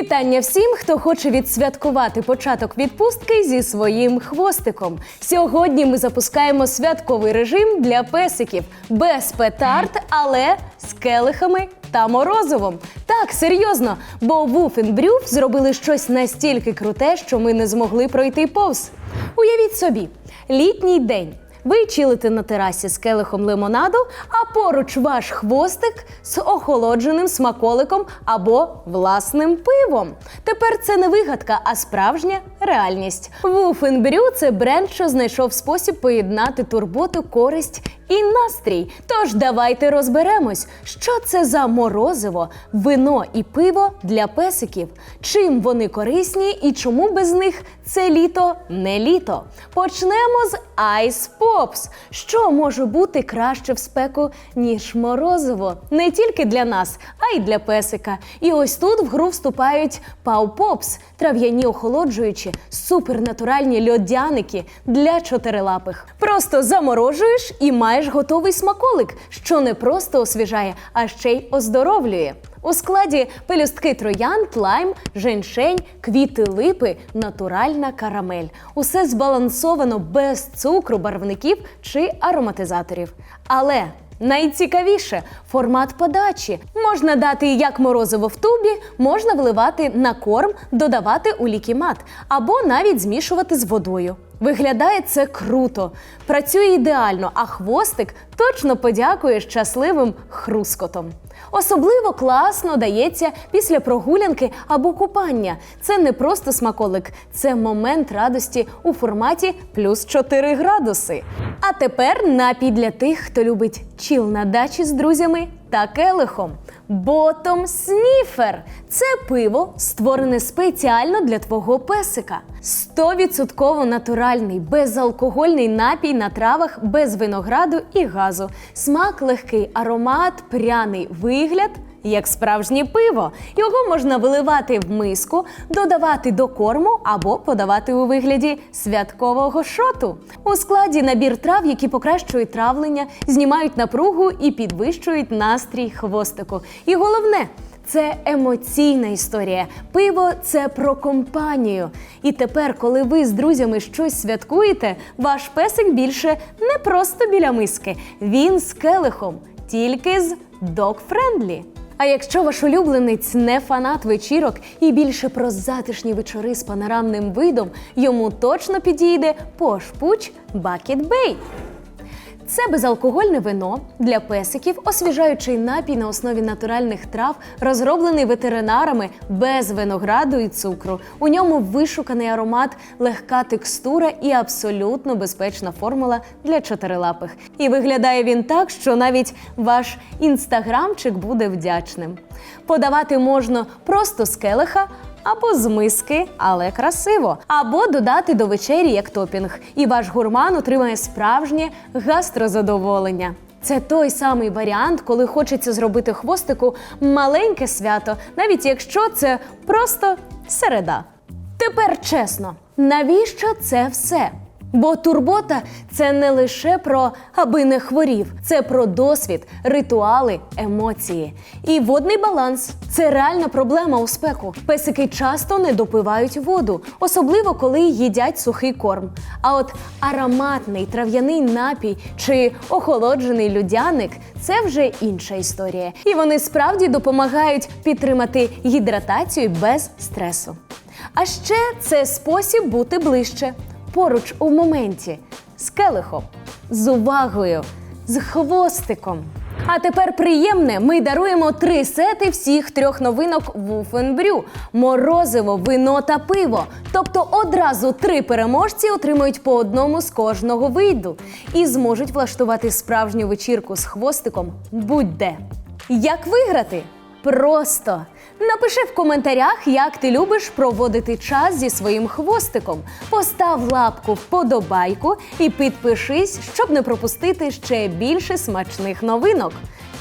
Вітання всім, хто хоче відсвяткувати початок відпустки зі своїм хвостиком. Сьогодні ми запускаємо святковий режим для песиків без петард, але з келихами та морозивом. Так, серйозно, бо Вуфенбрюф зробили щось настільки круте, що ми не змогли пройти повз. Уявіть собі, літній день. Ви чилите на терасі з келихом лимонаду, а поруч ваш хвостик з охолодженим смаколиком або власним пивом. Тепер це не вигадка, а справжня реальність. Вуфенбрю це бренд, що знайшов спосіб поєднати турботу, користь і настрій. Тож давайте розберемось, що це за морозиво, вино і пиво для песиків, чим вони корисні і чому без них це літо не літо. Почнемо з Ice Pops. Що може бути краще в спеку, ніж морозиво? Не тільки для нас, а й для песика. І ось тут в гру вступають Pops – трав'яні охолоджуючі, супернатуральні льодяники для чотирилапих. Просто заморожуєш і маєш готовий смаколик, що не просто освіжає, а ще й оздоровлює. У складі пелюстки троянд, лайм, женьшень, квіти липи, натуральна карамель. Усе збалансовано без цукру, барвників чи ароматизаторів. Але найцікавіше формат подачі. Можна дати як морозиво в тубі, можна вливати на корм, додавати у лікімат або навіть змішувати з водою. Виглядає це круто, працює ідеально, а хвостик точно подякує щасливим хрускотом. Особливо класно дається після прогулянки або купання. Це не просто смаколик, це момент радості у форматі плюс 4 градуси. А тепер напій для тих, хто любить чіл на дачі з друзями та келихом. Ботом сніфер це пиво, створене спеціально для твого песика. 100% натуральний, безалкогольний напій на травах без винограду і газу. Смак легкий, аромат, пряний вигляд. Як справжнє пиво, його можна виливати в миску, додавати до корму або подавати у вигляді святкового шоту. У складі набір трав, які покращують травлення, знімають напругу і підвищують настрій хвостику. І головне. Це емоційна історія. Пиво це про компанію. І тепер, коли ви з друзями щось святкуєте, ваш песик більше не просто біля миски. Він з келихом, тільки з dog-friendly. А якщо ваш улюбленець не фанат вечірок і більше про затишні вечори з панорамним видом, йому точно підійде пошпуч Бакет Bay. Це безалкогольне вино для песиків, освіжаючий напій на основі натуральних трав, розроблений ветеринарами без винограду і цукру. У ньому вишуканий аромат, легка текстура і абсолютно безпечна формула для чотирилапих. І виглядає він так, що навіть ваш інстаграмчик буде вдячним. Подавати можна просто з келиха. Або з миски, але красиво, або додати до вечері як топінг, і ваш гурман отримає справжнє гастрозадоволення. Це той самий варіант, коли хочеться зробити хвостику маленьке свято, навіть якщо це просто середа. Тепер чесно, навіщо це все? Бо турбота це не лише про аби не хворів, це про досвід, ритуали, емоції. І водний баланс це реальна проблема у спеку. Песики часто не допивають воду, особливо коли їдять сухий корм. А от ароматний трав'яний напій чи охолоджений людяник це вже інша історія. І вони справді допомагають підтримати гідратацію без стресу. А ще це спосіб бути ближче поруч у моменті з келихом, з увагою, з хвостиком. А тепер приємне, ми даруємо три сети всіх трьох новинок Вуфенбрю: морозиво, вино та пиво. Тобто одразу три переможці отримують по одному з кожного виду і зможуть влаштувати справжню вечірку з хвостиком будь-де. Як виграти? Просто напиши в коментарях, як ти любиш проводити час зі своїм хвостиком. Постав лапку вподобайку і підпишись, щоб не пропустити ще більше смачних новинок.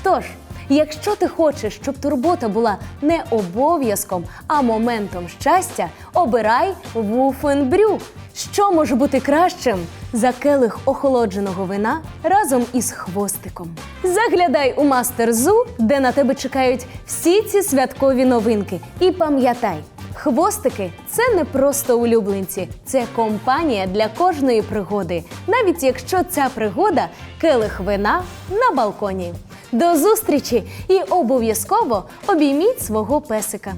Тож, якщо ти хочеш, щоб турбота була не обов'язком, а моментом щастя, обирай Вуфенбрю. Що може бути кращим за келих охолодженого вина разом із хвостиком. Заглядай у Мастер Зу, де на тебе чекають всі ці святкові новинки. І пам'ятай, хвостики це не просто улюбленці, це компанія для кожної пригоди, навіть якщо ця пригода келих вина на балконі. До зустрічі і обов'язково обійміть свого песика.